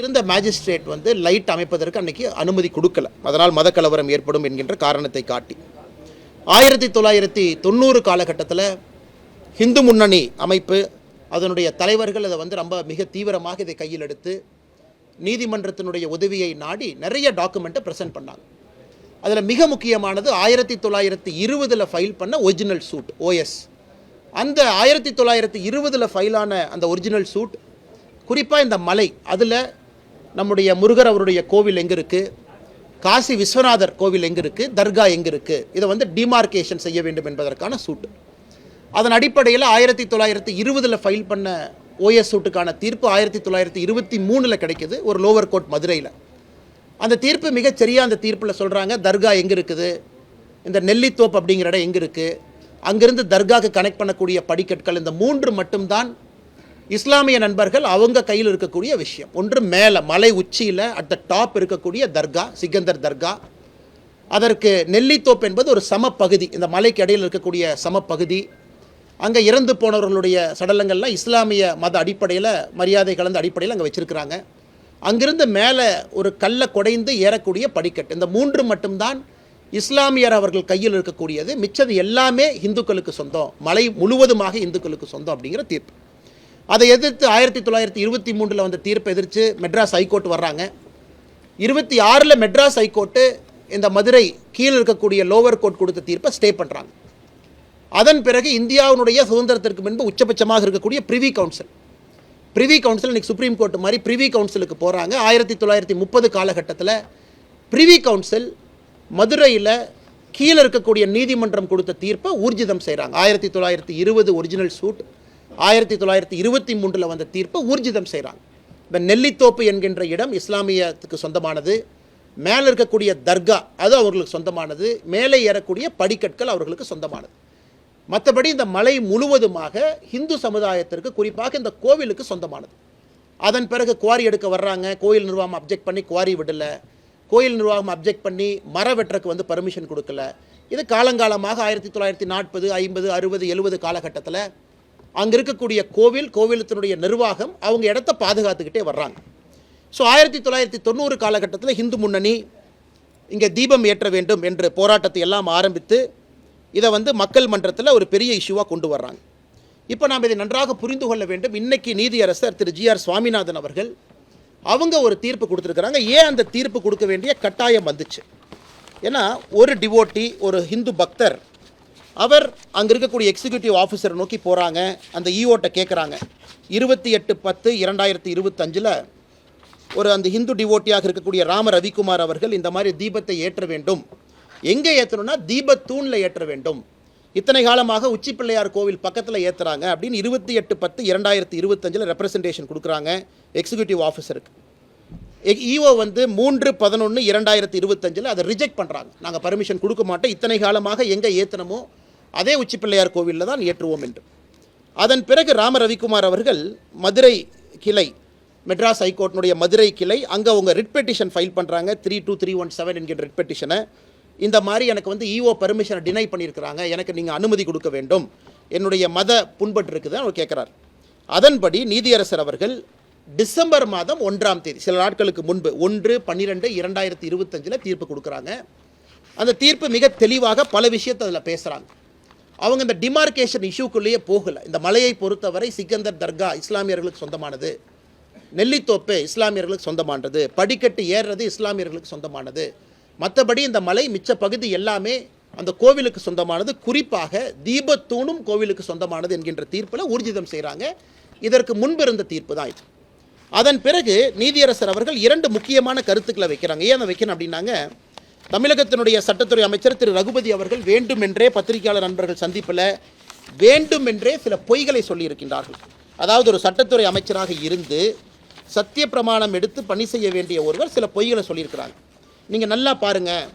இருந்த மேஜிஸ்ட்ரேட் வந்து லைட் அமைப்பதற்கு அன்னைக்கு அனுமதி கொடுக்கல. அதனால் மதக்கலவரம் ஏற்படும் என்கின்ற காரணத்தை காட்டி. ஆயிரத்தி தொள்ளாயிரத்தி தொண்ணூறு காலகட்டத்தில் ஹிந்து முன்னணி அமைப்பு அதனுடைய தலைவர்கள் அதை வந்து ரொம்ப மிக தீவிரமாக இதை கையில் எடுத்து நீதிமன்றத்தினுடைய உதவியை நாடி நிறைய டாக்குமெண்ட்டை ப்ரெசென்ட் பண்ணாங்க. அதில் மிக முக்கியமானது ஆயிரத்தி தொள்ளாயிரத்தி இருபதில் ஃபைல் பண்ண ஒரிஜினல் சூட் ஓஎஸ் அந்த ஆயிரத்தி தொள்ளாயிரத்தி இருபதில் ஃபைலான அந்த ஒரிஜினல் சூட் குறிப்பாக இந்த மலை அதில் நம்முடைய முருகர் அவருடைய கோவில் எங்கே இருக்குது காசி விஸ்வநாதர் கோவில் எங்கே இருக்குது தர்கா எங்கே இருக்குது இதை வந்து டிமார்க்கேஷன் செய்ய வேண்டும் என்பதற்கான சூட்டு அதன் அடிப்படையில் ஆயிரத்தி தொள்ளாயிரத்தி இருபதில் ஃபைல் பண்ண ஓஎஸ் சூட்டுக்கான தீர்ப்பு ஆயிரத்தி தொள்ளாயிரத்தி இருபத்தி மூணில் கிடைக்குது ஒரு லோவர் கோர்ட் மதுரையில். அந்த தீர்ப்பு மிகச் சரியாக அந்த தீர்ப்பில் சொல்கிறாங்க தர்கா எங்கே இருக்குது? இந்த நெல்லித்தோப்பு அப்படிங்கிற இடம் எங்கே இருக்குது அங்கிருந்து தர்காக்கு கனெக்ட் பண்ணக்கூடிய படிக்கற்கள் இந்த மூன்று மட்டும்தான் இஸ்லாமிய நண்பர்கள் அவங்க கையில் இருக்கக்கூடிய விஷயம். ஒன்று மேலே மலை உச்சியில் அட் த டாப் இருக்கக்கூடிய தர்கா சிக்கந்தர் தர்கா. அதற்கு நெல்லித்தோப்பு என்பது ஒரு சமப்பகுதி. இந்த மலைக்கு இடையில் இருக்கக்கூடிய சமப்பகுதி. அங்கே இறந்து போனவர்களுடைய சடலங்கள்லாம் இஸ்லாமிய மத அடிப்படையில் மரியாதை கலந்த அடிப்படையில் அங்கே வச்சுருக்கிறாங்க. அங்கிருந்து மேலே ஒரு கல்லை குடைந்து ஏறக்கூடிய படிக்கட்டு. இந்த மூன்று மட்டும்தான் இஸ்லாமியர் அவர்கள் கையில் இருக்கக்கூடியது. மிச்சது எல்லாமே இந்துக்களுக்கு சொந்தம். மலை முழுவதுமாக இந்துக்களுக்கு சொந்தம் அப்படிங்கிற தீர்ப்பு. அதை எதிர்த்து ஆயிரத்தி தொள்ளாயிரத்தி இருபத்தி மூன்றில் வந்த தீர்ப்பை எதிர்த்து மெட்ராஸ் ஹைகோர்ட் வர்றாங்க. இருபத்தி ஆறில் மெட்ராஸ் ஹைகோர்ட்டு இந்த மதுரை கீழே இருக்கக்கூடிய லோவர் கோர்ட் கொடுத்த தீர்ப்பை ஸ்டே பண்ணுறாங்க அதன் பிறகு இந்தியாவினுடைய சுதந்திரத்திற்கு முன்பு உச்சபட்சமாக இருக்கக்கூடிய பிரிவி கவுன்சில் பிரிவி கவுன்சில் இன்றைக்கி சுப்ரீம் கோர்ட் மாதிரி பிரிவி கவுன்சிலுக்கு போகிறாங்க ஆயிரத்தி தொள்ளாயிரத்தி முப்பது காலகட்டத்தில் பிரிவி கவுன்சில் மதுரையில் கீழே இருக்கக்கூடிய நீதிமன்றம் கொடுத்த தீர்ப்பை ஊர்ஜிதம் செய்கிறாங்க ஆயிரத்தி தொள்ளாயிரத்தி இருபது ஒரிஜினல் சூட் ஆயிரத்தி தொள்ளாயிரத்தி இருபத்தி மூன்றில் வந்த தீர்ப்பை ஊர்ஜிதம் செய்கிறாங்க இந்த நெல்லித்தோப்பு என்கின்ற இடம் இஸ்லாமியத்துக்கு சொந்தமானது. மேலே இருக்கக்கூடிய தர்கா அது அவர்களுக்கு சொந்தமானது. மேலே ஏறக்கூடிய படிக்கற்கள் அவர்களுக்கு சொந்தமானது. மற்றபடி இந்த மலை முழுவதுமாக இந்து சமுதாயத்திற்கு குறிப்பாக இந்த கோவிலுக்கு சொந்தமானது. அதன் பிறகு குவாரி எடுக்க வர்றாங்க. கோயில் நிர்வாகம் அப்ஜெக்ட் பண்ணி குவாரி விடலை. கோயில் நிர்வாகம் அப்ஜெக்ட் பண்ணி மர வெட்டுறக்கு வந்து பர்மிஷன் கொடுக்கல. இது காலங்காலமாக ஆயிரத்தி தொள்ளாயிரத்தி நாற்பது ஐம்பது அறுபது எழுபது காலகட்டத்தில் அங்கே இருக்கக்கூடிய கோவில் கோவிலத்தினுடைய நிர்வாகம் அவங்க இடத்த பாதுகாத்துக்கிட்டே வர்றாங்க. ஸோ ஆயிரத்தி தொள்ளாயிரத்தி தொண்ணூறு காலகட்டத்தில் ஹிந்து முன்னணி இங்கே தீபம் ஏற்ற வேண்டும் என்று போராட்டத்தை எல்லாம் ஆரம்பித்து இதை வந்து மக்கள் மன்றத்தில் ஒரு பெரிய இஷ்யூவாக கொண்டு வர்றாங்க. இப்போ நாம் இதை நன்றாக புரிந்து கொள்ள வேண்டும். இன்றைக்கி நீதியரசர் திரு ஜிஆர் சுவாமிநாதன் அவர்கள் அவங்க ஒரு தீர்ப்பு கொடுத்துருக்குறாங்க. ஏன் அந்த தீர்ப்பு கொடுக்க வேண்டிய கட்டாயம் வந்துச்சு? ஏன்னா ஒரு டிவோட்டி ஒரு ஹிந்து பக்தர் அவர் அங்கே இருக்கக்கூடிய எக்ஸிக்யூட்டிவ் ஆஃபீஸரை நோக்கி போகிறாங்க அந்த இஓட்டை கேட்குறாங்க இருபத்தி எட்டு பத்து இரண்டாயிரத்தி இருபத்தஞ்சில் ஒரு அந்த ஹிந்து டிவோட்டியாக இருக்கக்கூடிய ராம ரவிக்குமார் அவர்கள் இந்த மாதிரி தீபத்தை ஏற்ற வேண்டும். எங்கே ஏற்றணும்னா தீபத்தூணில் ஏற்ற வேண்டும். இத்தனை காலமாக உச்சி பிள்ளையார் கோவில் பக்கத்தில் ஏற்றுறாங்க அப்படின்னு இருபத்தி எட்டு பத்து இரண்டாயிரத்தி இருபத்தஞ்சில் ரெப்ரசன்டேஷன் கொடுக்குறாங்க எக்ஸிக்யூட்டிவ் ஆஃபீஸருக்கு இஓ வந்து மூன்று பதினொன்று இரண்டாயிரத்தி இருபத்தஞ்சில் அதை ரிஜெக்ட் பண்ணுறாங்க நாங்கள் பர்மிஷன் கொடுக்க மாட்டோம். இத்தனை காலமாக எங்கே ஏற்றணுமோ அதே உச்சிப்பிள்ளையார் கோவிலில் தான் ஏற்றுவோம் என்று. அதன் பிறகு ராம ரவிக்குமார் அவர்கள் மதுரை கிளை மெட்ராஸ் ஹைகோர்ட்டினுடைய மதுரை கிளை அங்கே அவங்க ரிட் பெட்டிஷன் ஃபைல் பண்ணுறாங்க three two three one seven என்கிற ரிட் பெட்டிஷனை. இந்த மாதிரி எனக்கு வந்து இஓ பர்மிஷனை டினை பண்ணியிருக்கிறாங்க. எனக்கு நீங்கள் அனுமதி கொடுக்க வேண்டும். என்னுடைய மத புண்பட்டு இருக்குதுன்னு அவர் கேட்குறார். அதன்படி நீதியரசர் அவர்கள் டிசம்பர் மாதம் ஒன்றாம் தேதி சில நாட்களுக்கு முன்பு ஒன்று பன்னிரெண்டு இரண்டாயிரத்தி இருபத்தஞ்சில் தீர்ப்பு கொடுக்குறாங்க. அந்த தீர்ப்பு மிக தெளிவாக பல விஷயத்தை அதில் பேசுகிறாங்க அவங்க இந்த டிமார்கேஷன் இஷ்யூக்குள்ளேயே போகலை. இந்த மலையை பொறுத்தவரை சிக்கந்தர் தர்கா இஸ்லாமியர்களுக்கு சொந்தமானது. நெல்லித்தோப்பு இஸ்லாமியர்களுக்கு சொந்தமானது. படிக்கட்டு ஏறுறது இஸ்லாமியர்களுக்கு சொந்தமானது. மற்றபடி இந்த மலை மிச்ச பகுதி எல்லாமே அந்த கோவிலுக்கு சொந்தமானது. குறிப்பாக தீபத்தூணும் கோவிலுக்கு சொந்தமானது என்கின்ற தீர்ப்பில் ஊர்ஜிதம் செய்கிறாங்க இதற்கு முன்பு இருந்த தீர்ப்பு தான் இது. அதன் பிறகு நீதியரசர் அவர்கள் இரண்டு முக்கியமான கருத்துக்களை வைக்கிறாங்க. ஏன் அதை வைக்கணும் அப்படின்னாங்க. தமிழகத்தினுடைய சட்டத்துறை அமைச்சர் திரு. ரகுபதி அவர்கள் வேண்டுமென்றே பத்திரிகையாளர் நண்பர்கள் சந்திப்பில் வேண்டுமென்றே சில பொய்களை சொல்லியிருக்கின்றார்கள். அதாவது ஒரு சட்டத்துறை அமைச்சராக இருந்து சத்திய பிரமாணம் எடுத்து பணி செய்ய வேண்டிய ஒருவர் சில பொய்களை சொல்லியிருக்கிறாங்க. நீங்கள் நல்லா பாருங்கள்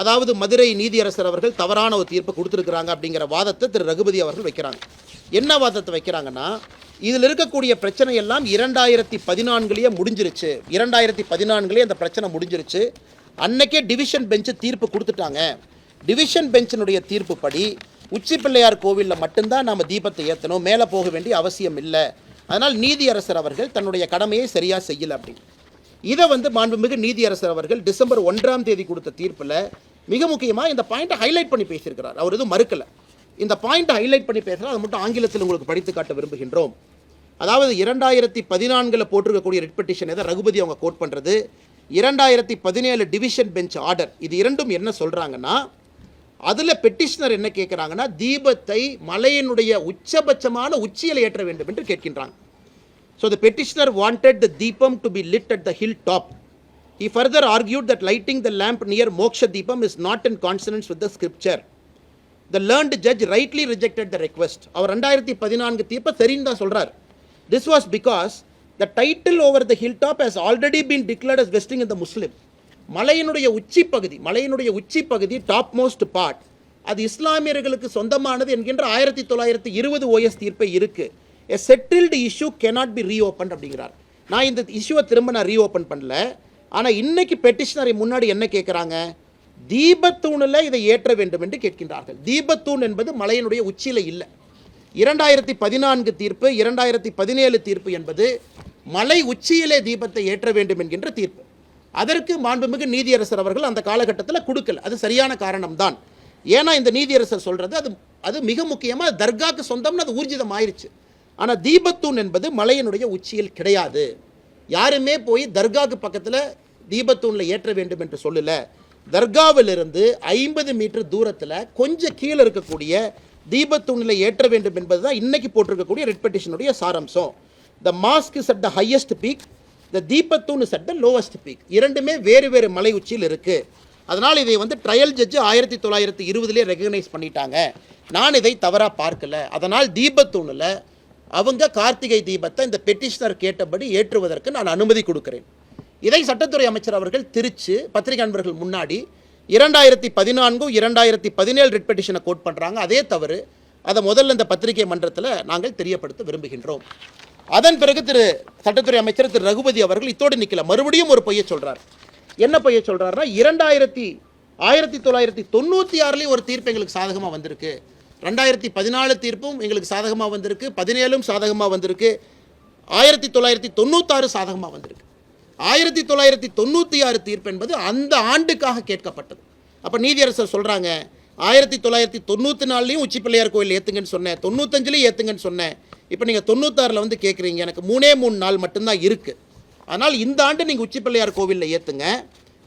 அதாவது மதுரை நீதியரசர் அவர்கள் தவறான ஒரு தீர்ப்பை கொடுத்துருக்குறாங்க அப்படிங்கிற வாதத்தை திரு. ரகுபதி அவர்கள் வைக்கிறாங்க. என்ன வாதத்தை வைக்கிறாங்கன்னா இதில் இருக்கக்கூடிய பிரச்சனை எல்லாம் இரண்டாயிரத்தி பதினான்குலேயே முடிஞ்சிருச்சு. இரண்டாயிரத்தி பதினான்குலேயே அந்த பிரச்சனை முடிஞ்சிருச்சு. அன்னைக்கே டிவிஷன் பெஞ்சு தீர்ப்பு கொடுத்துட்டாங்க. டிவிஷன் பெஞ்சினுடைய தீர்ப்புப்படி உச்சி பிள்ளையார் கோவிலில் மட்டும்தான் நாம் தீபத்தை ஏற்றணும் மேலே போக வேண்டிய அவசியம் இல்லை. அதனால் நீதியரசர் அவர்கள் தன்னுடைய கடமையை சரியாக செய்யலை அப்படின்னு இதை வந்து மாண்புமிகு நீதியரசர் அவர்கள் டிசம்பர் ஒன்றாம் தேதி கொடுத்த தீர்ப்பில் மிக முக்கியமாக இந்த பாயிண்ட்டை ஹைலைட் பண்ணி பேசியிருக்கிறார். அவர் எதுவும் மறுக்கலை. இந்த பாயிண்ட்டை ஹைலைட் பண்ணி பேசுகிறார் அதை மட்டும் ஆங்கிலத்தில் உங்களுக்கு படித்து காட்ட விரும்புகின்றோம். அதாவது இரண்டாயிரத்தி பதினான்கில் போட்டிருக்கக்கூடிய ரெட் பெட்டிஷன் எதை ரகுபதி அவங்க கோட் பண்ணுறது இரண்டாயிரத்தி பதினேழு டிவிஷன் பெஞ்ச் ஆர்டர் இது இரண்டும் என்ன சொல்கிறாங்கன்னா அதில் பெட்டிஷனர் என்ன கேட்குறாங்கன்னா தீபத்தை மலையினுடைய உச்சபட்சமான உச்சியில் ஏற்ற வேண்டும் என்று கேட்கின்றாங்க. So the petitioner wanted the deepam to be lit at the hill top he further argued that lighting the lamp near moksha deepam is not in consonance with the scripture the learned judge rightly rejected the request அவர் ரெண்டாயிரத்தி பதினான்கு தீர்ப்பை சரின்னு தான் சொல்கிறார் this was because the title over the hill top has already been declared as vesting in the Muslim மலையினுடைய உச்சி பகுதி மலையினுடைய உச்சி பகுதி டாப் மோஸ்ட் பார்ட் அது இஸ்லாமியர்களுக்கு சொந்தமானது என்கின்ற ஆயிரத்தி தொள்ளாயிரத்தி இருபது ஓஎஸ் தீர்ப்பை இருக்குது a settled issue cannot be reopen அப்படிங்கிறார். நான் இந்த இஷ்யூவை திரும்ப நான் ரீஓப்பன் பண்ணல. ஆனால் இன்னைக்கு பெட்டிஷனரை முன்னாடி என்ன கேட்குறாங்க தீபத்தூணில் இதை ஏற்ற வேண்டும் என்று கேட்கின்றார்கள். தீபத்தூண் என்பது மலையினுடைய உச்சியில் இல்லை. இரண்டாயிரத்தி பதினான்கு தீர்ப்பு இரண்டாயிரத்தி பதினேழு தீர்ப்பு என்பது மலை உச்சியிலே தீபத்தை ஏற்ற வேண்டும் என்கின்ற தீர்ப்பு. அதற்கு மாண்புமிகு நீதியரசர் அவர்கள் அந்த காலகட்டத்தில் கொடுக்கல. அது சரியான காரணம்தான். ஏன்னா இந்த நீதியரசர் சொல்கிறது அது அது மிக முக்கியமாக தர்காக்கு சொந்தம்னு அது ஊர்ஜிதம் ஆயிடுச்சு ஆனால் தீபத்தூண் என்பது மலையினுடைய உச்சியில் கிடையாது. யாருமே போய் தர்காக்கு பக்கத்தில் தீபத்தூணில் ஏற்ற வேண்டும் என்று சொல்லலை. தர்காவிலிருந்து ஐம்பது மீட்டர் தூரத்தில் கொஞ்சம் கீழே இருக்கக்கூடிய தீபத்தூணில் ஏற்ற வேண்டும் என்பது தான் இன்றைக்கி போட்டிருக்கக்கூடிய ரெட் பெட்டிஷனுடைய சாராம்சம். The mosque is at the highest peak the deepathoon is at the lowest peak இரண்டுமே வேறு வேறு மலை உச்சியில் இருக்குது அதனால் இதை வந்து ட்ரையல் ஜட்ஜு ஆயிரத்தி தொள்ளாயிரத்தி இருபதுலேயே ரெகக்னைஸ் பண்ணிட்டாங்க. நான் இதை தவறாக பார்க்கல. அதனால் தீபத்தூணில் அவங்க கார்த்திகை தீபத்தை இந்த பெட்டிஷனர் கேட்டபடி ஏற்றுவதற்கு நான் அனுமதி கொடுக்கிறேன். இதை சட்டத்துறை அமைச்சர் அவர்கள் திருச்சு பத்திரிகை நண்பர்கள் முன்னாடி இரண்டாயிரத்தி பதினான்கும் இரண்டாயிரத்தி பதினேழு ரிட் பெட்டிஷனை கோட் பண்ணுறாங்க அதே தவறு. அதை முதல்ல இந்த பத்திரிகை மன்றத்தில் நாங்கள் தெரியப்படுத்த விரும்புகின்றோம். அதன் பிறகு திரு சட்டத்துறை அமைச்சர் திரு ரகுபதி அவர்கள் இத்தோடு நிற்கல மறுபடியும் ஒரு பொய்யை சொல்கிறார் என்ன பொய்யை சொல்கிறாருன்னா இரண்டாயிரத்தி ஆயிரத்தி தொள்ளாயிரத்தி தொண்ணூற்றி ஆறுலேயும் ஒரு தீர்ப்பு எங்களுக்கு சாதகமாக வந்திருக்கு. ரெண்டாயிரத்தி பதினாலு தீர்ப்பும் எங்களுக்கு சாதகமாக வந்திருக்கு. பதினேழும் சாதகமாக வந்திருக்கு. ஆயிரத்தி தொள்ளாயிரத்தி தொண்ணூத்தாறு சாதகமாக வந்திருக்கு. ஆயிரத்தி தொள்ளாயிரத்தி தொண்ணூற்றி ஆறு தீர்ப்பு என்பது அந்த ஆண்டுக்காக கேட்கப்பட்டது. அப்போ நீதியரசர் சொல்கிறாங்க ஆயிரத்தி தொள்ளாயிரத்தி தொண்ணூற்றி நாலுலையும் உச்சி பிள்ளையார் கோயில் ஏற்றுங்கன்னு சொன்னேன் தொண்ணூத்தஞ்சுலையும் ஏற்றுங்கன்னு சொன்னேன். இப்போ நீங்கள் தொண்ணூத்தாறில் வந்து கேட்குறீங்க எனக்கு மூணே மூணு நாள் மட்டும்தான் இருக்குது ஆனால் இந்த ஆண்டு நீங்கள் உச்சி பிள்ளையார் கோவிலில் ஏற்றுங்க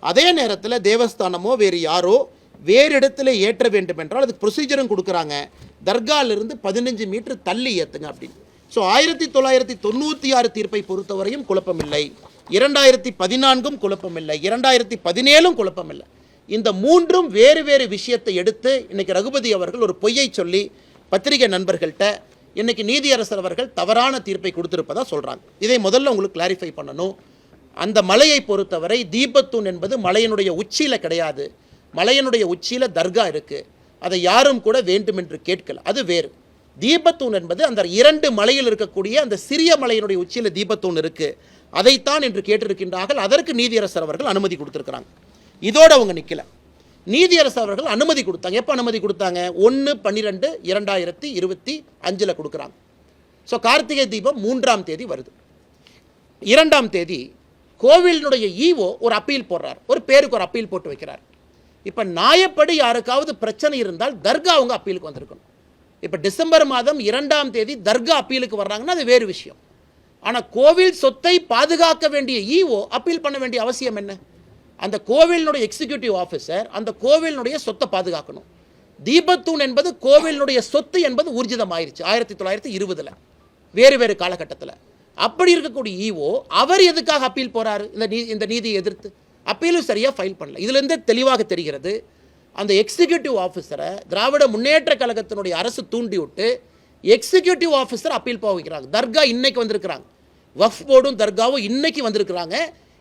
அதே நேரத்தில் தேவஸ்தானமோ வேறு யாரோ வேறு இடத்துல ஏற்ற வேண்டும் என்றால் அதுக்கு ப்ரொசீஜரும் கொடுக்குறாங்க. தர்காலிருந்து பதினஞ்சு மீட்டர் தள்ளி ஏற்றுங்க அப்படின்னு. ஸோ ஆயிரத்தி தொள்ளாயிரத்தி தொண்ணூற்றி ஆறு தீர்ப்பை பொறுத்தவரையும் குழப்பமில்லை. இரண்டாயிரத்தி பதினான்கும் குழப்பமில்லை. இரண்டாயிரத்தி பதினேழும் குழப்பமில்லை. இந்த மூன்றும் வேறு வேறு விஷயத்தை எடுத்து இன்றைக்கி ரகுபதி அவர்கள் ஒரு பொய்யை சொல்லி பத்திரிகை நண்பர்கள்ட்ட இன்றைக்கி நீதியரசர் அவர்கள் தவறான தீர்ப்பை கொடுத்துருப்பதாக சொல்கிறாங்க இதை முதல்ல உங்களுக்கு கிளாரிஃபை பண்ணணும். அந்த மலையை பொறுத்தவரை தீபத்தூண் என்பது மலையினுடைய உச்சியில் கிடையாது. மலையினுடைய உச்சியில் தர்கா இருக்குது அதை யாரும் கூட வேண்டுமென்று கேட்கல. அது வேறு. தீபத்தூண் என்பது அந்த இரண்டு மலையில் இருக்கக்கூடிய அந்த சிறிய மலையினுடைய உச்சியில் தீபத்தூண் இருக்குது அதைத்தான் என்று கேட்டிருக்கின்றார்கள். அதற்கு நீதியரசர் அவர்கள் அனுமதி கொடுத்துருக்குறாங்க. இதோடு அவங்க நிற்கல நீதியரசர் அவர்கள் அனுமதி கொடுத்தாங்க. எப்போ அனுமதி கொடுத்தாங்க? ஒன்று பன்னிரெண்டு இரண்டாயிரத்தி இருபத்தி அஞ்சில் கொடுக்குறாங்க. ஸோ கார்த்திகை தீபம் மூன்றாம் தேதி வருது. இரண்டாம் தேதி கோவிலினுடைய ஈவோ ஒரு அப்பீல் போடுறார். ஒரு பேருக்கு ஒரு அப்பீல் போட்டு வைக்கிறார். இப்போ நாயப்படி யாருக்காவது பிரச்சனை இருந்தால் தர்கா அவங்க அப்பீலுக்கு வந்திருக்கணும். இப்போ டிசம்பர் மாதம் இரண்டாம் தேதி தர்கா அப்பீலுக்கு வர்றாங்கன்னா அது வேறு விஷயம். ஆனால் கோவில் சொத்தை பாதுகாக்க வேண்டிய இஓ அப்பீல் பண்ண வேண்டிய அவசியம் என்ன? அந்த கோவிலினுடைய எக்ஸிக்யூட்டிவ் ஆஃபீஸர் அந்த கோவிலினுடைய சொத்தை பாதுகாக்கணும். தீபத்தூண் என்பது கோவிலினுடைய சொத்து என்பது ஊர்ஜிதம் ஆயிருச்சு ஆயிரத்தி தொள்ளாயிரத்தி இருபதில் வேறு வேறு காலகட்டத்தில். அப்படி இருக்கக்கூடிய இஓ அவர் எதுக்காக அப்பீல் போகிறாரு இந்த நீ இந்த நீதியை எதிர்த்து. அப்பீலும் சரியாக ஃபைல் பண்ணல. இதுலேருந்தே தெளிவாக தெரிகிறது அந்த எக்ஸிக்யூட்டிவ் ஆஃபீஸரை திராவிட முன்னேற்ற கழகத்தினுடைய அரசு தூண்டி விட்டு எக்ஸிக்யூட்டிவ் ஆஃபீஸர் அப்பீல் போக வைக்கிறாங்க. தர்கா இன்னைக்கு வந்திருக்கிறாங்க. வஃப் போர்டும் தர்காவும் இன்னைக்கு வந்திருக்கிறாங்க.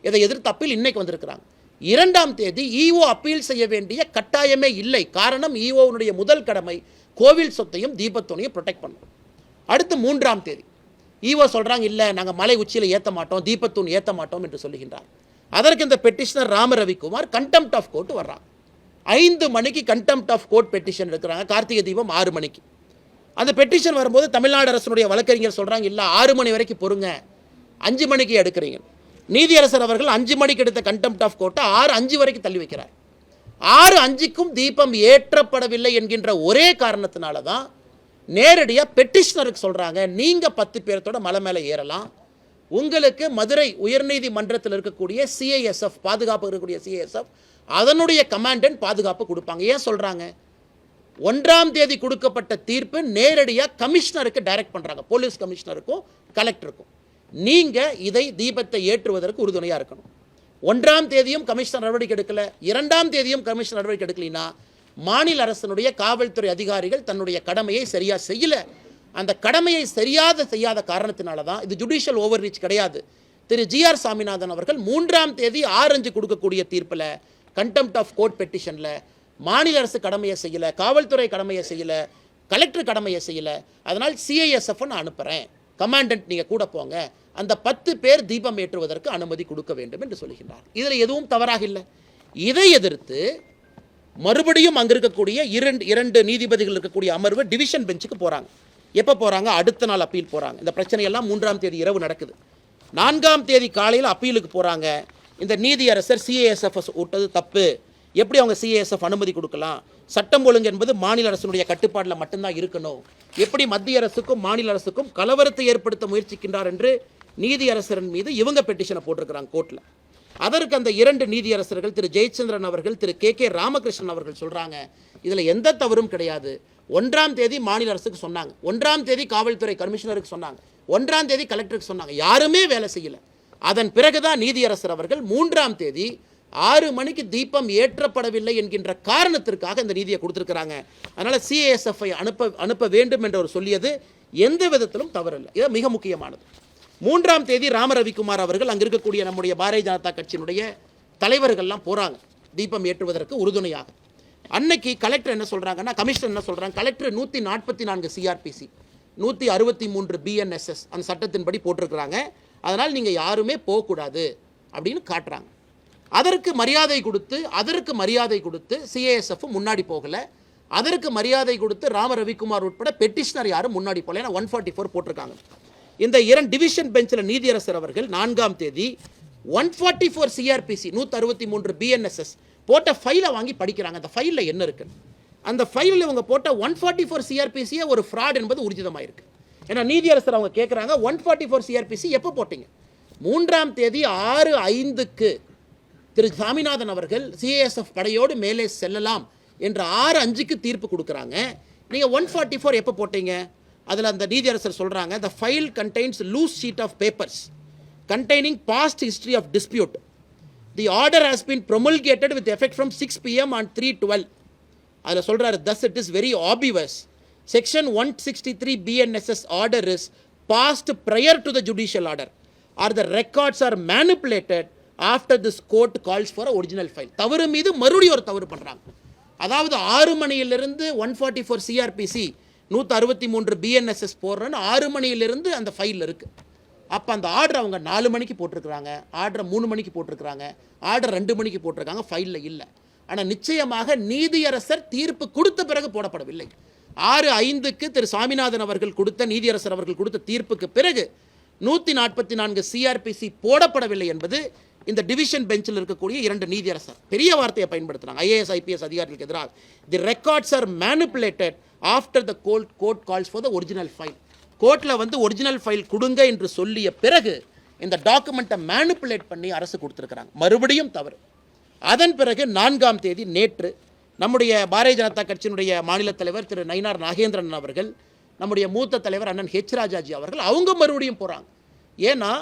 இதை எதிர்த்து அப்பீல் இன்னைக்கு வந்திருக்கிறாங்க. இரண்டாம் தேதி ஈஓ அப்பீல் செய்ய வேண்டிய கட்டாயமே இல்லை. காரணம் e ஈஓனுடைய முதல் கடமை கோவில் சொத்தையும் தீபத்தோனையும் ப்ரொடெக்ட் பண்ணும் அடுத்து மூன்றாம் தேதி. ஈஓ சொல்கிறாங்க இல்லை நாங்கள் மலை உச்சியில் ஏற்ற மாட்டோம் தீபத்தூன் ஏற்ற மாட்டோம் என்று சொல்லுகின்றார். அதற்கு இந்த petitioner Rama Ravikumar contempt of court வர்றாங்க. ஐந்து மணிக்கு கண்டெம்ட் ஆஃப் கோர்ட் பெட்டிஷன் எடுக்கிறாங்க. கார்த்திகை தீபம் ஆறு மணிக்கு. அந்த பெட்டிஷன் வரும்போது தமிழ்நாடு அரசனுடைய வழக்கறிஞர் சொல்கிறாங்க இல்லை ஆறு மணி வரைக்கும் பொறுங்க. அஞ்சு மணிக்கு எடுக்கிறீங்க. நீதியரசர் அவர்கள் அஞ்சு மணிக்கு எடுத்த கண்டெம்ட் ஆஃப் கோர்ட்டை ஆறு அஞ்சு வரைக்கும் தள்ளி வைக்கிறார். ஆறு அஞ்சுக்கும் தீபம் ஏற்றப்படவில்லை என்கின்ற ஒரே காரணத்தினால தான் நேரடியாக பெட்டிஷனருக்கு சொல்கிறாங்க நீங்கள் பத்து பேர்த்தோட மலை மேலே ஏறலாம். உங்களுக்கு மதுரை உயர்நீதிமன்றத்தில் இருக்கக்கூடிய சிஐஎஸ்எஃப் பாதுகாப்பு இருக்கக்கூடிய சிஐஎஸ்எஃப் அதனுடைய கமாண்டன்ட் பாதுகாப்பு கொடுப்பாங்க. ஏன் சொல்கிறாங்க ஒன்றாம் தேதி கொடுக்கப்பட்ட தீர்ப்பு நேரடியாக கமிஷனருக்கு டைரக்ட் பண்ணுறாங்க போலீஸ் கமிஷனருக்கும் கலெக்டருக்கும் நீங்கள் இதை தீபத்தை ஏற்றுவதற்கு உறுதுணையாக இருக்கணும். ஒன்றாம் தேதியும் கமிஷனர் நடவடிக்கை எடுக்கல. இரண்டாம் தேதியும் கமிஷனர் நடவடிக்கை எடுக்கலைன்னா மாநில அரசினுடைய காவல்துறை அதிகாரிகள் தன்னுடைய கடமையை சரியாக செய்யல. அந்த கடமையை சரியாத செய்யாத காரணத்தினால தான் இது ஜுடிஷியல் ஓவர் ரீச் கிடையாது. திரு ஜிஆர் சாமிநாதன் அவர்கள் மூன்றாம் தேதி ஆரஞ்சு கொடுக்கக்கூடிய தீர்ப்பில் கண்டெம்ட் ஆஃப் கோர்ட் பெட்டிஷனில் மாநில அரசு கடமையை செய்யலை காவல்துறை கடமையை செய்யலை கலெக்டர் கடமையை செய்யலை. அதனால் சிஐஎஸ்எஃப் நான் அனுப்புகிறேன் கமாண்டன்ட் நீங்கள் கூட போங்க. அந்த பத்து பேர் தீபம் ஏற்றுவதற்கு அனுமதி கொடுக்க வேண்டும் என்று சொல்கின்றார். இதில் எதுவும் தவறாக இல்லை. இதை எதிர்த்து மறுபடியும் அங்கே இருக்கக்கூடிய இரண்டு இரண்டு நீதிபதிகள் இருக்கக்கூடிய அமர்வு டிவிஷன் பெஞ்சுக்கு போகிறாங்க எப்போ போகிறாங்க அடுத்த நாள் அப்பீல் போகிறாங்க இந்த பிரச்சனையெல்லாம் மூன்றாம் தேதி இரவு நடக்குது. நான்காம் தேதி காலையில் அப்பீலுக்கு போகிறாங்க இந்த நீதியரசர் சிஏஎஸ்எஃப் விட்டது தப்பு. எப்படி அவங்க சிஏஎஸ்எஃப் அனுமதி கொடுக்கலாம்? சட்டம் ஒழுங்கு என்பது மாநில அரசினுடைய கட்டுப்பாட்டில் மட்டும்தான் இருக்கணும். எப்படி மத்திய அரசுக்கும் மாநில அரசுக்கும் கலவரத்தை ஏற்படுத்த முயற்சிக்கின்றார் என்று நீதியரசரின் மீது இவங்க பெட்டிஷனை போட்டிருக்கிறாங்க கோர்ட்டில் அதற்கு அந்த இரண்டு நீதியரசர்கள் திரு ஜெயச்சந்திரன் அவர்கள் திரு கே கே ராமகிருஷ்ணன் அவர்கள் சொல்கிறாங்க இதில் எந்த தவறும் கிடையாது. ஒன்றாம் தேதி மாநில அரசுக்கு சொன்னாங்க. ஒன்றாம் தேதி காவல்துறை கமிஷனருக்கு சொன்னாங்க. ஒன்றாம் தேதி கலெக்டருக்கு சொன்னாங்க. யாருமே வேலை செய்யல. அதன் பிறகுதான் நீதியரசர் அவர்கள் மூன்றாம் தேதி ஆறு மணிக்கு தீபம் ஏற்றப்படவில்லை என்கின்ற காரணத்திற்காக இந்த நீதியை கொடுத்துருக்குறாங்க. அதனால் சிஏஎஸ்எஃப்ஐ அனுப்ப அனுப்ப வேண்டும் என்று அவர் சொல்லியது எந்த விதத்திலும் தவறில்லை. இது மிக முக்கியமானது. மூன்றாம் தேதி ராம ரவிக்குமார் அவர்கள் அங்கே இருக்கக்கூடிய நம்முடைய பாரதிய ஜனதா கட்சியினுடைய தலைவர்கள்லாம் போகிறாங்க தீபம் ஏற்றுவதற்கு உறுதுணையாக. அன்னைக்கு கலெக்டர் என்ன சொல்கிறாங்கன்னா கமிஷனர் என்ன சொல்கிறாங்க கலெக்டர் நூற்றி நாற்பத்தி நான்கு சிஆர்பிசி நூற்றி அறுபத்தி மூன்று பிஎன்எஸ்எஸ் அந்த சட்டத்தின்படி போட்டிருக்கிறாங்க. அதனால் நீங்கள் யாருமே போகக்கூடாது அப்படின்னு காட்டுறாங்க. அதற்கு மரியாதை கொடுத்து அதற்கு மரியாதை கொடுத்து சிஏஎஸ்எஃப் முன்னாடி போகலை. அதற்கு மரியாதை கொடுத்து ராம ரவிக்குமார் உட்பட பெட்டிஷனர் யாரும் முன்னாடி போகல. ஏன்னா ஒன் ஃபார்ட்டி ஃபோர் போட்டிருக்காங்க. இந்த இரண்டு டிவிஷன் பெஞ்சில் நீதியரசர் அவர்கள் நான்காம் தேதி ஒன் ஃபார்ட்டி ஃபோர் சிஆர்பிசி நூற்றி அறுபத்தி மூன்று பிஎன்எஸ்எஸ் போட்ட ஃபைலை வாங்கி படிக்கிறாங்க. அந்த ஃபைலில் என்ன இருக்கு? அந்த ஃபைலில் இவங்க போட்ட ஒன் ஃபார்ட்டி ஃபோர் சிஆர்பிசியே ஒரு ஃப்ராட் என்பது உறுதிதமாயிருக்கு. ஏன்னா நீதியரசர் அவங்க கேட்குறாங்க ஒன் ஃபார்ட்டி ஃபோர் சிஆர்பிசி எப்போ போட்டீங்க? மூன்றாம் தேதி ஆறு ஐந்துக்கு. திரு சாமிநாதன் அவர்கள் சிஏஎஸ்எஃப் படையோடு மேலே செல்லலாம் என்ற ஆறு அஞ்சுக்கு தீர்ப்பு கொடுக்குறாங்க. நீங்கள் ஒன் ஃபார்ட்டி ஃபோர் எப்போ போட்டீங்க? அதில் அந்த நீதியரசர் சொல்கிறாங்க the file contains loose sheet of papers containing past history of dispute the order has been promulgated with effect from six PM and three twelve அதில் சொல்கிறார் thus it is very obvious section one sixty three BNSS order is passed prior to the judicial order or the records are manipulated after this court calls for original file தவறு மீது மறுபடியும் ஒரு தவறு பண்ணுறாங்க அதாவது ஆறு மணியிலிருந்து ஒன் ஃபார்ட்டி ஃபோர் சிஆர்பிசி நூற்றி அறுபத்தி மூன்று பிஎன்எஸ்எஸ் போடுறேன்னு ஆறு மணியிலிருந்து அந்த ஃபைலில் இருக்குது அப்போ அந்த ஆர்டர் அவங்க நாலு மணிக்கு போட்டிருக்கிறாங்க. ஆர்டரை மூணு மணிக்கு போட்டிருக்கிறாங்க. ஆர்டர் ரெண்டு மணிக்கு போட்டிருக்காங்க. ஃபைலில் இல்லை. ஆனால் நிச்சயமாக நீதியரசர் தீர்ப்பு கொடுத்த பிறகு போடப்படவில்லை. ஆறு ஐந்துக்கு திரு சாமிநாதன் அவர்கள் கொடுத்த நீதியரசர் அவர்கள் கொடுத்த தீர்ப்புக்கு பிறகு நூற்றி நாற்பத்தி நான்கு சிஆர்பிசி போடப்படவில்லை என்பது இந்த டிவிஷன் பெஞ்சில் இருக்கக்கூடிய இரண்டு நீதியரசர். பெரிய வார்த்தையை பயன்படுத்துகிறாங்க ஐஏஎஸ் ஐபிஎஸ் அதிகாரிகளுக்கு எதிராக. The records are manipulated after the cold court calls for the original file கோர்ட்டில் வந்து ஒரிஜினல் ஃபைல் கொடுங்க என்று சொல்லிய பிறகு இந்த டாக்குமெண்ட்டை மேனுப்புலேட் பண்ணி அரசு கொடுத்துருக்குறாங்க. மறுபடியும் தவறு. அதன் பிறகு நான்காம் தேதி நேற்று நம்முடைய பாரதிய ஜனதா கட்சியினுடைய மாநில தலைவர் திரு நயினார் நாகேந்திரன் அவர்கள் நம்முடைய மூத்த தலைவர் அண்ணன் ஹெச் ராஜாஜி அவர்கள் அவங்க மறுபடியும் போகிறாங்க ஏன்னா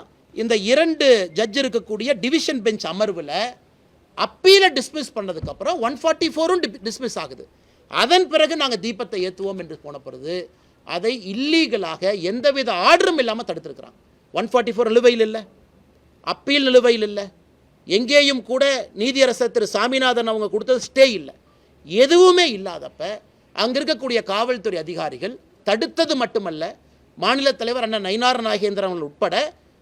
இந்த இரண்டு ஜட்ஜ் இருக்கக்கூடிய டிவிஷன் பெஞ்ச் அமர்வில் அப்பீலை டிஸ்மிஸ் பண்ணதுக்கப்புறம் ஒன் ஃபார்ட்டி ஃபோரும் டிஸ்மிஸ் ஆகுது. அதன் பிறகு நாங்கள் தீபத்தை ஏற்றுவோம் என்று போன பிறகு அதை இல்லீகலாக எந்தவித ஆர்டரும் இல்லாமல் தடுத்திருக்கிறாங்க ஒன் ஃபார்ட்டி ஃபோர் நிலுவையில் இல்லை. அப்பீல் நிலுவையில் இல்லை. எங்கேயும் கூட நீதியரசர் திரு சாமிநாதன் அவங்க கொடுத்தது ஸ்டே இல்லை. எதுவுமே இல்லாதப்ப அங்கே இருக்கக்கூடிய காவல்துறை அதிகாரிகள் தடுத்தது மட்டுமல்ல மாநில தலைவர் அண்ணன் நயினார் நாகேந்திரன் அவர்கள் உட்பட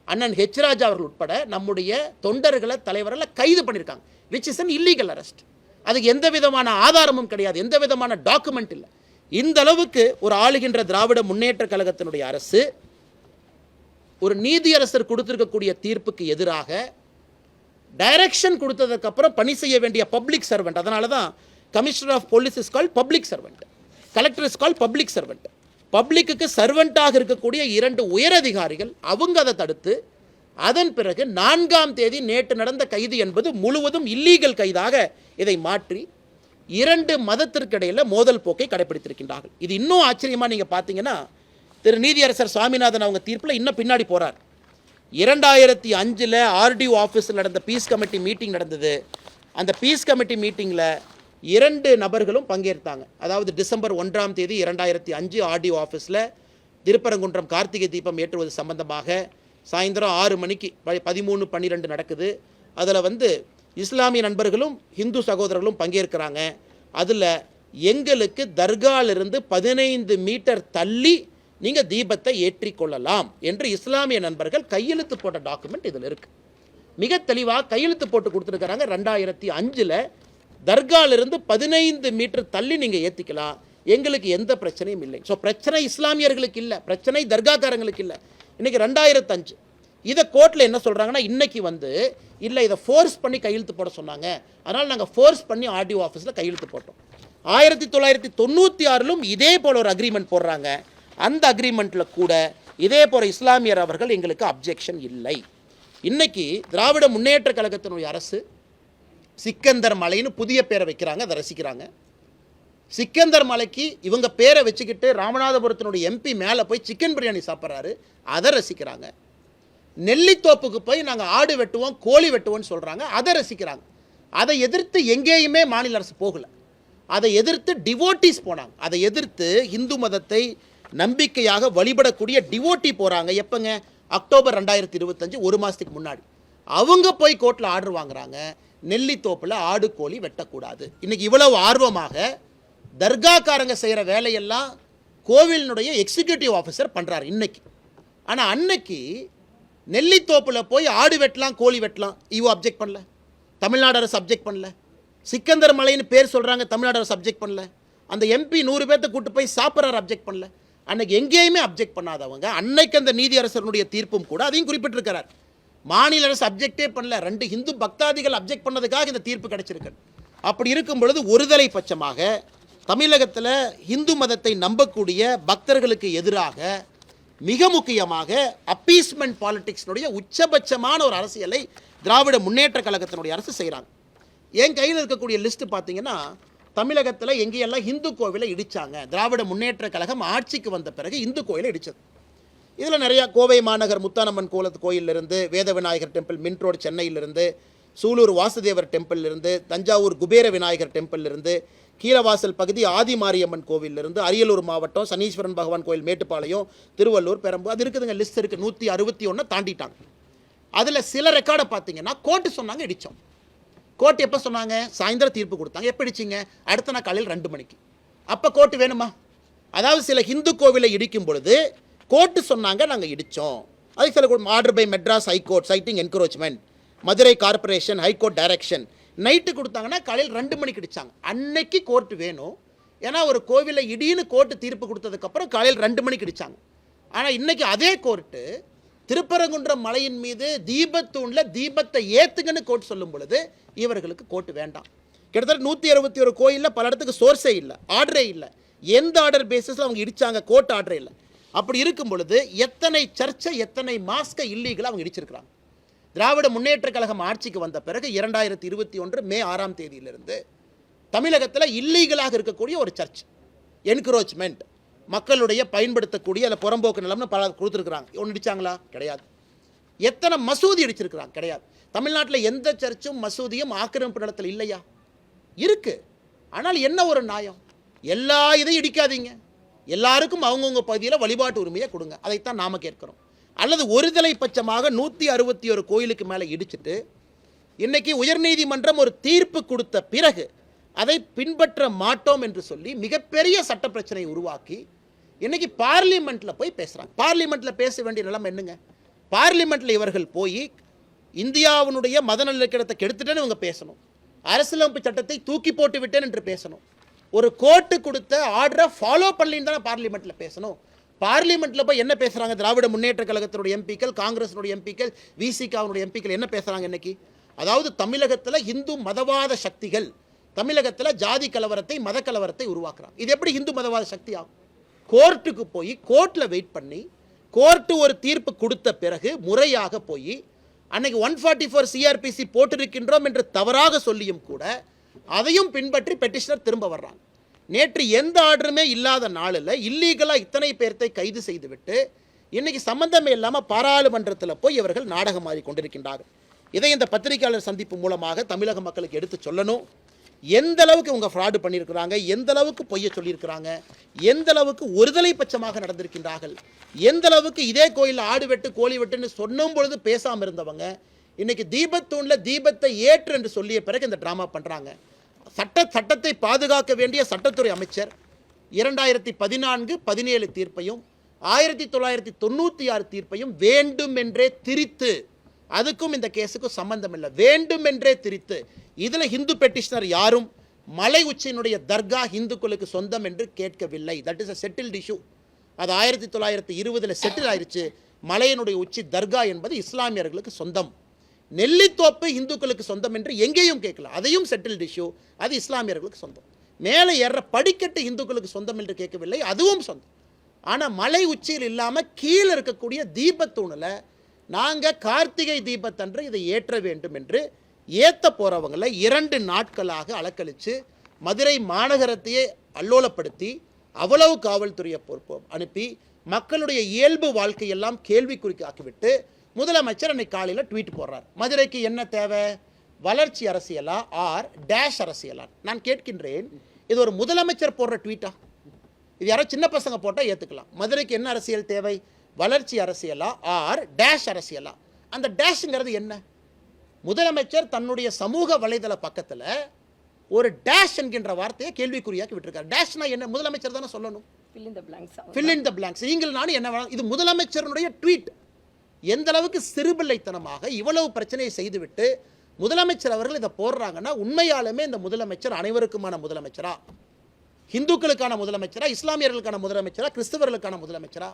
அண்ணன் ஹெச் ராஜா அவர்கள் உட்பட நம்முடைய தொண்டர்களை தலைவரில் கைது பண்ணியிருக்காங்க which is an illegal arrest அதுக்கு எந்த விதமான ஆதாரமும் கிடையாது எந்த விதமான டாக்குமெண்ட் இல்லை. இந்த அளவுக்கு ஒரு ஆளுகின்ற திராவிட முன்னேற்ற கழகத்தினுடைய அரசு ஒரு நீதியரசர் கொடுத்திருக்கக்கூடிய தீர்ப்புக்கு எதிராக டைரக்ஷன் கொடுத்ததுக்கப்புறம் பணி செய்ய வேண்டிய பப்ளிக் சர்வெண்ட் அதனால தான் commissioner of police is call public servant collector is call public servant பப்ளிக்குக்கு சர்வெண்ட்டாக இருக்கக்கூடிய இரண்டு உயரதிகாரிகள் அவங்க அதை தடுத்து அதன் பிறகு நான்காம் தேதி நேற்று நடந்த கைது என்பது முழுவதும் இல்லீகல் கைதாக இதை மாற்றி இரண்டு மதத்திற்கிடையில் மோதல் போக்கை கடைபிடித்திருக்கின்றார்கள் இது இன்னும் ஆச்சரியமாக நீங்கள் பார்த்தீங்கன்னா திரு நீதியரசர் சுவாமிநாதன் அவங்க தீர்ப்பில் இன்னும் பின்னாடி போகிறார் இரண்டாயிரத்தி அஞ்சில் ஆர்டிஓ ஆஃபீஸில் நடந்த பீஸ் கமிட்டி மீட்டிங் நடந்தது. அந்த பீஸ் கமிட்டி மீட்டிங்கில் இரண்டு நபர்களும் பங்கேற்றாங்க. அதாவது டிசம்பர் ஒன்றாம் தேதி இரண்டாயிரத்தி அஞ்சு ஆர்டிஓ ஆஃபீஸில் திருப்பரங்குன்றம் கார்த்திகை தீபம் ஏற்றுவது சம்பந்தமாக சாயந்தரம் ஆறு மணிக்கு ப- பதிமூணு பன்னிரெண்டு நடக்குது. அதில் வந்து இஸ்லாமிய நண்பர்களும் ஹிந்து சகோதரர்களும் பங்கேற்கிறாங்க. அதில் எங்களுக்கு தர்காலிருந்து பதினைந்து மீட்டர் தள்ளி நீங்கள் தீபத்தை ஏற்றிக்கொள்ளலாம் என்று இஸ்லாமிய நண்பர்கள் கையெழுத்து போட்ட டாக்குமெண்ட் இதில் இருக்குது மிக தெளிவாக கையெழுத்து போட்டு கொடுத்துருக்காங்க ரெண்டாயிரத்தி அஞ்சில் தர்காலிருந்து பதினைந்து மீட்டர் தள்ளி நீங்கள் ஏற்றிக்கலாம் எங்களுக்கு எந்த பிரச்சனையும் இல்லை. ஸோ பிரச்சனை இஸ்லாமியர்களுக்கு இல்லை. பிரச்சனை தர்காக்காரங்களுக்கு இல்லை. இன்றைக்கி ரெண்டாயிரத்தஞ்சு இதை கோர்ட்டில் என்ன சொல்கிறாங்கன்னா இன்னைக்கு வந்து இல்லை இதை ஃபோர்ஸ் பண்ணி கையெழுத்து போட சொன்னாங்க. அதனால் நாங்கள் ஃபோர்ஸ் பண்ணி ஆர்டிஓ ஆஃபீஸில் கையெழுத்து போட்டோம். ஆயிரத்தி தொள்ளாயிரத்தி தொண்ணூற்றி ஆறிலும் இதே போல் ஒரு அக்ரிமெண்ட் போடுறாங்க. அந்த அக்ரிமெண்ட்டில் கூட இதே போல் இஸ்லாமியர் அவர்கள் எங்களுக்கு அப்ஜெக்ஷன் இல்லை. இன்னைக்கு திராவிட முன்னேற்ற கழகத்தினுடைய அரசு சிக்கந்தர் மலைன்னு புதிய பேரை வைக்கிறாங்க அதை ரசிக்கிறாங்க. சிக்கந்தர் மலைக்கு இவங்க பேரை வச்சுக்கிட்டு ராமநாதபுரத்தினுடைய எம்பி மேலே போய் சிக்கன் பிரியாணி சாப்பிட்றாரு அதை ரசிக்கிறாங்க. நெல்லித்தோப்புக்கு போய் நாங்கள் ஆடு வெட்டுவோம் கோழி வெட்டுவோம்னு சொல்கிறாங்க அதை ரசிக்கிறாங்க. அதை எதிர்த்து எங்கேயுமே மாநில அரசு போகலை. அதை எதிர்த்து டிவோட்டிஸ் போனாங்க. அதை எதிர்த்து இந்து மதத்தை நம்பிக்கையாக வழிபடக்கூடிய டிவோட்டி போகிறாங்க எப்போங்க? அக்டோபர் ரெண்டாயிரத்தி இருபத்தஞ்சு ஒரு மாதத்துக்கு முன்னாடி. அவங்க போய் கோர்ட்டில் ஆர்டர் வாங்குறாங்க. நெல்லித்தோப்பில் ஆடு கோழி வெட்டக்கூடாது. இன்றைக்கி இவ்வளவு ஆர்வமாக தர்காக்காரங்க செய்கிற வேலையெல்லாம் கோவிலினுடைய எக்ஸிக்யூட்டிவ் ஆஃபீஸர் பண்ணுறாரு இன்றைக்கி ஆனால் அன்னைக்கு நெல்லித்தோப்பில் போய் ஆடு வெட்டலாம் கோழி வெட்டலாம். இவோ அப்ஜெக்ட் பண்ணல. தமிழ்நாடு அரசு அப்ஜெக்ட் பண்ணல. சிக்கந்தர் மலைன்னு பேர் சொல்கிறாங்க தமிழ்நாடு அரசு அப்ஜெக்ட் பண்ணல. அந்த எம்பி நூறு பேர்த்த கூட்டு போய் சாப்பிட்றாரு அப்ஜெக்ட் பண்ணல. அன்னைக்கு எங்கேயுமே அப்ஜெக்ட் பண்ணாதவங்க அன்னைக்கு அந்த நீதியரசருடைய தீர்ப்பும் கூட அதையும் குறிப்பிட்டிருக்கிறார். மாநில அரசு அப்ஜெக்டே பண்ணல. ரெண்டு இந்து பக்தாதிகள் அப்ஜெக்ட் பண்ணதுக்காக இந்த தீர்ப்பு கிடைச்சிருக்கு. அப்படி இருக்கும் பொழுது ஒருதலை பட்சமாக தமிழகத்தில் இந்து மதத்தை நம்பக்கூடிய பக்தர்களுக்கு எதிராக மிக முக்கியமாக அப்பீஸ்மெண்ட் பாலிடிக்ஸ்னுடைய உச்சபட்சமான ஒரு அரசியலை திராவிட முன்னேற்ற கழகத்தினுடைய அரசு செய்கிறாங்க என் கையில் இருக்கக்கூடிய லிஸ்ட்டு பார்த்தீங்கன்னா தமிழகத்தில் எங்கேயெல்லாம் இந்து கோவிலை இடித்தாங்க திராவிட முன்னேற்ற கழகம் ஆட்சிக்கு வந்த பிறகு இந்து கோயிலை இடித்தது இதில் நிறையா கோவை மாநகர் முத்தானம்மன் கோலத்து கோயிலிருந்து வேத விநாயகர் டெம்பிள் மின் ரோடு சென்னையிலிருந்து சூலூர் வாசுதேவர் டெம்பிளிலிருந்து தஞ்சாவூர் குபேர விநாயகர் டெம்பிளிலிருந்து கீழவாசல் பகுதி ஆதி மாரியம்மன் கோவிலிருந்து அரியலூர் மாவட்டம் சனீஸ்வரன் பகவான் கோயில் மேட்டுப்பாளையம் திருவள்ளூர் பெரம்பு. அது இருக்குதுங்க லிஸ்ட் இருக்குது நூற்றி அறுபத்தி ஒன்று தாண்டிட்டாங்க. அதில் சில ரெக்கார்டை பார்த்தீங்கன்னா கோர்ட்டு சொன்னாங்க இடித்தோம் கோர்ட் எப்போ சொன்னாங்க? சாயந்தரம் தீர்ப்பு கொடுத்தாங்க. எப்போ இடிச்சிங்க? அடுத்த நாள் காலையில் ரெண்டு மணிக்கு. அப்போ கோர்ட்டு வேணுமா? அதாவது சில ஹிந்து கோவிலை இடிக்கும் பொழுது கோர்ட்டு சொன்னாங்க நாங்கள் இடித்தோம் அதுக்கு சில order by Madras high court citing encroachment Madurai corporation high court direction night கொடுத்தாங்கன்னா காலையில் ரெண்டு மணிக்கு அடித்தாங்க அன்னைக்கு கோர்ட்டு வேணும். ஏன்னா ஒரு கோவிலில் இடின்னு கோர்ட்டு தீர்ப்பு கொடுத்ததுக்கப்புறம் காலையில் ரெண்டு மணிக்கு அடித்தாங்க ஆனால் இன்னைக்கு அதே கோர்ட்டு திருப்பரங்குன்றம் மலையின் மீது தீபத்தூணில் தீபத்தை ஏத்துங்கன்னு கோர்ட் சொல்லும் பொழுது இவர்களுக்கு கோர்ட்டு வேண்டாம். கிட்டத்தட்ட நூற்றி அறுபத்தி ஒரு கோயிலில் பல இடத்துக்கு சோர்ஸே இல்லை ஆர்டரே இல்லை. எந்த ஆர்டர் பேசிஸில் அவங்க இடித்தாங்க கோர்ட் ஆர்டரே இல்லை. அப்படி இருக்கும் பொழுது எத்தனை சர்ச்சை எத்தனை மாஸ்கை இல்லீகலாக அவங்க இடிச்சிருக்கிறாங்க. திராவிட முன்னேற்ற கழகம் ஆட்சிக்கு வந்த பிறகு இரண்டாயிரத்தி இருபத்தி ஒன்று மே ஆறாம் தேதியிலிருந்து தமிழகத்தில் இல்லீகலாக இருக்கக்கூடிய ஒரு சர்ச் என்க்ரோச்மெண்ட் மக்களுடைய பயன்படுத்தக்கூடிய அதில் புறம்போக்கு நிலம்னு பல கொடுத்துருக்குறாங்க. ஒன்று இடிச்சாங்களா கிடையாது. எத்தனை மசூதி அடிச்சிருக்கிறாங்க? கிடையாது. தமிழ்நாட்டில் எந்த சர்ச்சும் மசூதியும் ஆக்கிரமிப்பு நிலத்தில் இல்லையா? இருக்கு. ஆனால் என்ன ஒரு நியாயம்? எல்லா இதையும் இடிக்காதீங்க. எல்லாருக்கும் அவங்கவுங்க பகுதியில் வழிபாட்டு உரிமையை கொடுங்க. அதைத்தான் நாம கேட்குறோம். அல்லது ஒருதலை பட்சமாக நூற்றி அறுபத்தி ஒரு கோயிலுக்கு மேலே இடிச்சிட்டு இன்றைக்கி உயர்நீதிமன்றம் ஒரு தீர்ப்பு கொடுத்த பிறகு அதை பின்பற்ற மாட்டோம் என்று சொல்லி மிகப்பெரிய சட்ட பிரச்சனையை உருவாக்கி இன்றைக்கி பார்லிமெண்ட்டில் போய் பேசுகிறாங்க பார்லிமெண்ட்டில் பேச வேண்டிய நிலைமை என்னங்க? பார்லிமெண்ட்டில் இவர்கள் போய் இந்தியாவினுடைய மத நல்லிணக்கத்தை கெடுத்துட்டேன்னு இவங்க பேசணும். அரசியலமைப்பு சட்டத்தை தூக்கி போட்டு விட்டேன் என்று பேசணும். ஒரு கோர்ட்டு கொடுத்த ஆர்டரை ஃபாலோ பண்ணலின்னு தானே பார்லிமெண்ட்டில் பேசணும். பார்லிமெண்ட்ல போய் என்ன பேசுறாங்க? திராவிட முன்னேற்ற கழகத்தினுடைய எம்பிக்கள் காங்கிரஸினுடைய எம்பிக்கள் விசிகாவுடைய எம்பிக்கள் என்ன பேசுறாங்க இன்னைக்கு? அதாவது தமிழகத்தில் இந்து மதவாத சக்திகள் தமிழகத்தில் ஜாதி கலவரத்தை மத கலவரத்தை உருவாக்குறாங்க. இது எப்படி இந்து மதவாத சக்தி ஆகும்? கோர்ட்டுக்கு போய் கோர்ட்டில் வெயிட் பண்ணி கோர்ட்டு ஒரு தீர்ப்பு கொடுத்த பிறகு முறையாக போய் அன்னைக்கு ஒன் ஃபார்ட்டி ஃபோர் சிஆர்பிசி போட்டிருக்கின்றோம் என்று தவறாக சொல்லியும் கூட அதையும் பின்பற்றி பெட்டிஷனர் திரும்ப வர்றாங்க. நேற்று எந்த ஆர்டருமே இல்லாத நாளில் இல்லீகலாக இத்தனை பேர்த்தை கைது செய்துவிட்டு இன்னைக்கு சம்பந்தமே இல்லாமல் பாராளுமன்றத்தில் போய் இவர்கள் நாடகம் ஆடி கொண்டிருக்கின்றார்கள் இதை இந்த பத்திரிகையாளர் சந்திப்பு மூலமாக தமிழக மக்களுக்கு எடுத்து சொல்லணும். எந்த அளவுக்கு இவங்க ஃப்ராடு பண்ணியிருக்கிறாங்க எந்த அளவுக்கு பொய்ய சொல்லியிருக்கிறாங்க எந்த அளவுக்கு ஒருதலை பட்சமாக நடந்திருக்கின்றார்கள் எந்த அளவுக்கு இதே கோயிலில் ஆடு வெட்டு கோழி வெட்டுன்னு சொன்னும் பொழுது பேசாமல் இருந்தவங்க இன்னைக்கு தீபத்தூணில் தீபத்தை ஏற்று என்று சொல்லிய பிறகு இந்த ட்ராமா பண்ணுறாங்க சட்ட சட்டத்தை பாதுகாக்க வேண்டிய சட்டத்துறை அமைச்சர் இரண்டாயிரத்தி பதினான்கு பதினேழு தீர்ப்பையும் ஆயிரத்தி தொள்ளாயிரத்தி தொண்ணூற்றி ஆறு தீர்ப்பையும் வேண்டுமென்றே திரித்து அதுக்கும் இந்த கேஸுக்கும் சம்பந்தம் இல்லை வேண்டுமென்றே திரித்து இதில் ஹிந்து பெட்டிஷனர் யாரும் மலை உச்சியினுடைய தர்கா இந்துக்களுக்கு சொந்தம் என்று கேட்கவில்லை. That is a settled issue அது ஆயிரத்தி தொள்ளாயிரத்தி இருபதில் செட்டில் ஆயிடுச்சு மலையினுடைய உச்சி தர்கா என்பது இஸ்லாமியர்களுக்கு சொந்தம். நெல்லித்தோப்பு இந்துக்களுக்கு சொந்தம் என்று எங்கேயும் கேட்கல. அதையும் செட்டில்ட் இஷ்யூ அது இஸ்லாமியர்களுக்கு சொந்தம். மேலே ஏற படிக்கட்டு இந்துக்களுக்கு சொந்தம் என்று கேட்கவில்லை அதுவும் சொந்தம். ஆனால் மலை உச்சியில் இல்லாமல் கீழே இருக்கக்கூடிய தீபத்தூணில் நாங்கள் கார்த்திகை தீபத்தன்று இதை ஏற்ற வேண்டும் என்று ஏற்ற போகிறவங்களை இரண்டு நாட்களாக அலக்கழித்து மதுரை மாநகரத்தையே அல்லோலப்படுத்தி அவ்வளவு காவல்துறையை பொறுப்போம் அனுப்பி மக்களுடைய இயல்பு வாழ்க்கையெல்லாம் கேள்விக்குறிக்காக்கிவிட்டு முதலமைச்சர் அன்னைக்கு காலையில் ட்வீட் போடுறார். மதுரைக்கு என்ன தேவை? வளர்ச்சி அரசியலா? ஆர் டேஷ் அரசியலா நான் கேட்கின்றேன் இது ஒரு முதலமைச்சர் போடுற ட்வீட்டா இது யாரோ சின்ன பசங்க போட்டால் ஏற்றுக்கலாம் மதுரைக்கு என்ன அரசியல் தேவை? வளர்ச்சி அரசியலா? ஆர் டேஷ் அரசியலா? அந்த டேஷுங்கிறது என்ன? முதலமைச்சர் தன்னுடைய சமூக வலைதள பக்கத்தில் ஒரு டேஷ் என்கின்ற வார்த்தையை கேள்விக்குறியாக்கி விட்டுருக்காரு. டேஷ்னா என்ன? முதலமைச்சர் தானே சொல்லணும். Fill in the blanks. Fill in the blanks. நீங்கள் நானும் என்ன இது முதலமைச்சருடைய ட்வீட் எந்த அளவுக்கு சிறுபிள்ளைத்தனமாக இவ்வளவு பிரச்சனையை செய்துவிட்டு முதலமைச்சர் அவர்கள் இதை போடுறாங்கன்னா உண்மையாலுமே இந்த முதலமைச்சர் அனைவருக்குமான முதலமைச்சரா? இந்துக்களுக்கான முதலமைச்சரா? இஸ்லாமியர்களுக்கான முதலமைச்சரா? கிறிஸ்தவர்களுக்கான முதலமைச்சரா?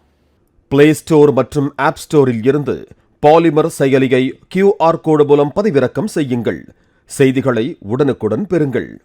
பிளே ஸ்டோர் மற்றும் ஆப் ஸ்டோரில் இருந்து பாலிமர் செயலியை கியூஆர் கோடு மூலம் பதிவிறக்கம் செய்யுங்கள். செய்திகளை உடனுக்குடன் பெறுங்கள்.